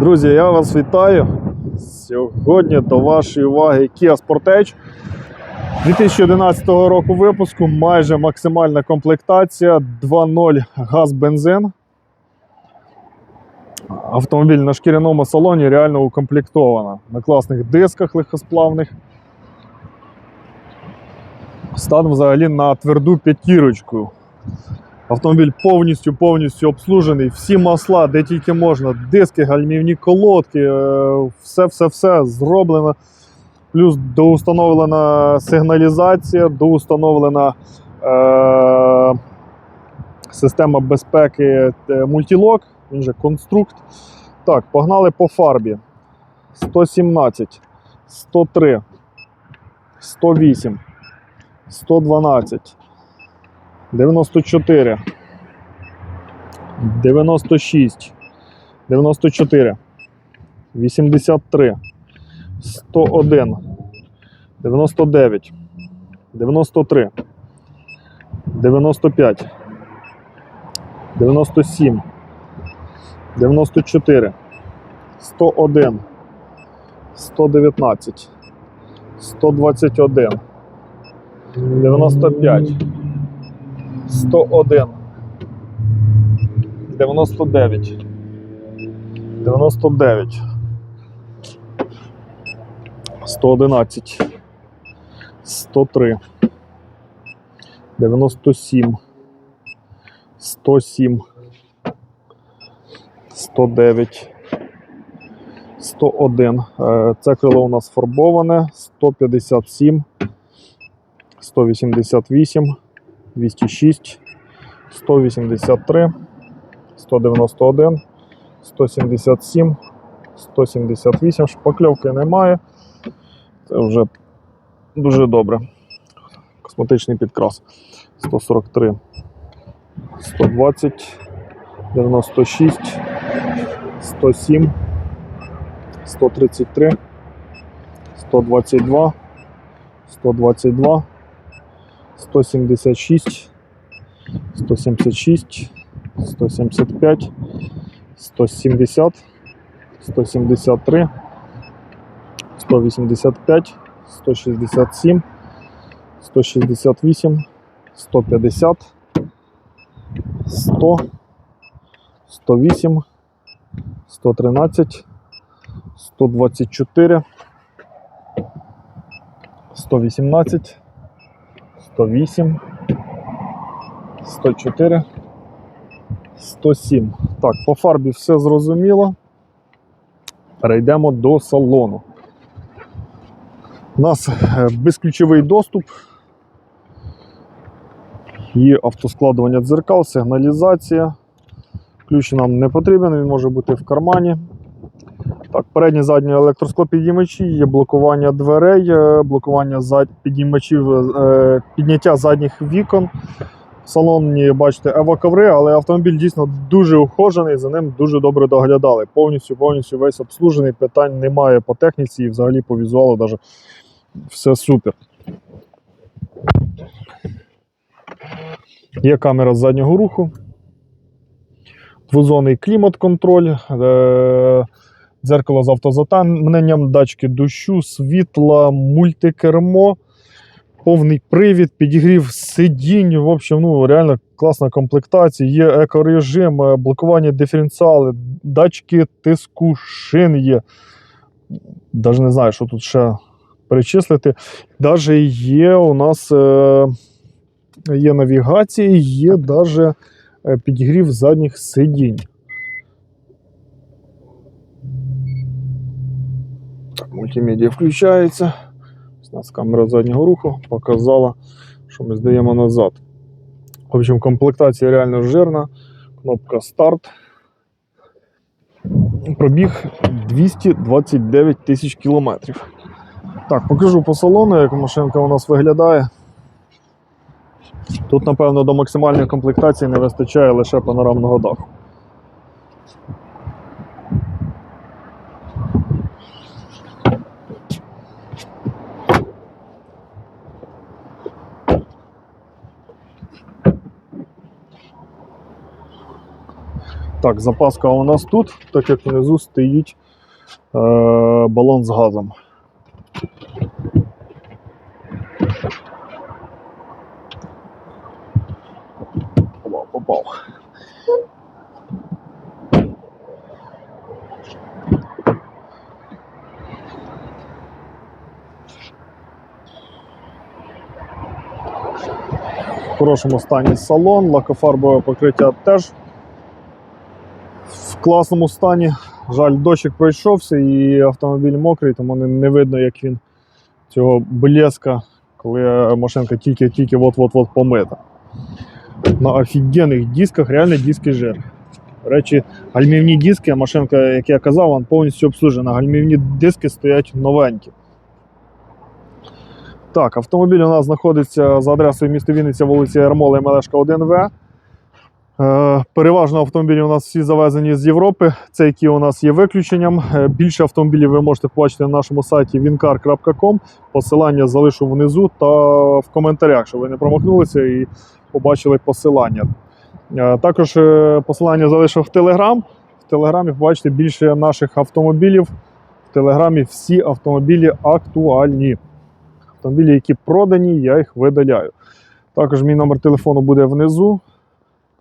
Друзі, я вас вітаю. Сьогодні до вашої уваги Kia Sportage 2011 року випуску, майже максимальна комплектація 2.0 газ-бензин. Автомобіль на шкіряному салоні реально укомплектована. На класних дисках легкосплавних. Стан взагалі на тверду п'ятірочку. Автомобіль повністю повністю обслужений. Всі масла, де тільки можна, диски, гальмівні колодки, все-все-все зроблено. Плюс доустановлена сигналізація, доустановлена е- система безпеки е, мультілок, він же конструкт. Так, погнали по фарбі. 117, 103, 108, 112. 94, 96, 94, 83, 101, 99, 93, 95, 97, 94, 101, 119, 121, 95. 101, 99, 99, 111, 103, 97, 107, 109, 101. Е, Це крило у нас фарбоване, 157, 188. 206, 183, 191, 177, 178. Шпакльовки немає. Це вже дуже добре. Косметичний підкрас. 143, 120, 96, 107, 133, 122, 122. 176, 176, 175, 170, 173, 185, 167, 168, 150, 100, 108, 113, 124, 118, 108, 104, 107. Так, по фарбі все зрозуміло. Перейдемо до салону. У нас е, безключовий доступ. Є автоскладування дзеркал, сигналізація. Ключ нам не потрібен, він може бути в кармані. Так, передні задні електросклопідіймачі, є блокування дверей, е, блокування зад... підіймачів, е, підняття задніх вікон. В салоні, бачите, евоковри, але автомобіль дійсно дуже ухожений, за ним дуже добре доглядали. Повністю повністю весь обслужений, питань немає по техніці і взагалі по візуалу даже все супер. Є камера заднього руху, двозонний клімат-контроль. Е- дзеркало з автозатемненням, датчики дощу, світла, мультикермо, повний привід, підігрів сидінь. В общем, ну реально класна комплектація. Є екорежим, е, блокування диференціали, датчики тиску шин є. Навіть не знаю, що тут ще перечислити. Навіть є у нас е, є навігація, є навіть підігрів задніх сидінь. Так, мультимедіа включається. У нас камера заднього руху показала, що ми здаємо назад. В общем, комплектація реально жирна. Кнопка старт. Пробіг 229 тисяч кілометрів. Так, покажу по салону, як машинка у нас виглядає. Тут, напевно, до максимальної комплектації не вистачає лише панорамного даху. Так, запаска у нас тут, так як внизу стоїть е, балон з газом. Хорошому стані салон, лакофарбове покриття теж в класному стані. Жаль, дощик пройшовся і автомобіль мокрий, тому не, видно, як він цього блеска, коли машинка тільки-тільки от-от-от помита. На офігенних дисках реально диски жир. До речі, гальмівні диски, машинка, як я казав, вона повністю обслужена. Гальмівні диски стоять новенькі. Так, автомобіль у нас знаходиться за адресою міста Вінниця, вулиця Ермола і Мелешка 1В. Е, Переважно автомобілі у нас всі завезені з Європи. Це які у нас є виключенням. Е, Більше автомобілів ви можете побачити на нашому сайті wincar.com. Посилання залишу внизу та в коментарях, щоб ви не промахнулися і побачили посилання. Е, Також посилання залишу в Телеграм. В Телеграмі побачите більше наших автомобілів. В Телеграмі всі автомобілі актуальні. Автомобілі, які продані, я їх видаляю. Також мій номер телефону буде внизу.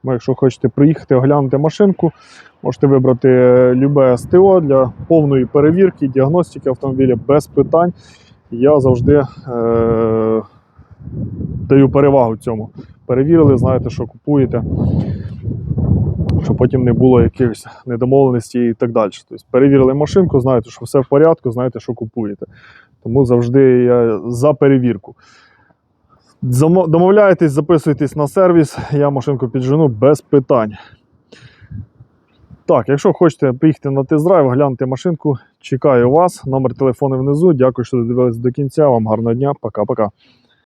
Тому, якщо хочете приїхати оглянути машинку, можете вибрати е, любе СТО для повної перевірки, діагностики автомобіля без питань. Я завжди е- даю перевагу цьому. Перевірили, знаєте, що купуєте, щоб потім не було якихось недомовленостей і так далі. Тобто перевірили машинку, знаєте, що все в порядку, знаєте, що купуєте. Тому завжди я за перевірку. Домовляєтесь, записуйтесь на сервіс, я машинку піджену без питань. Так, якщо хочете приїхати на тест-драйв, глянути машинку, чекаю вас. Номер телефону внизу. Дякую, що додивились до кінця. Вам гарного дня. Пока-пока.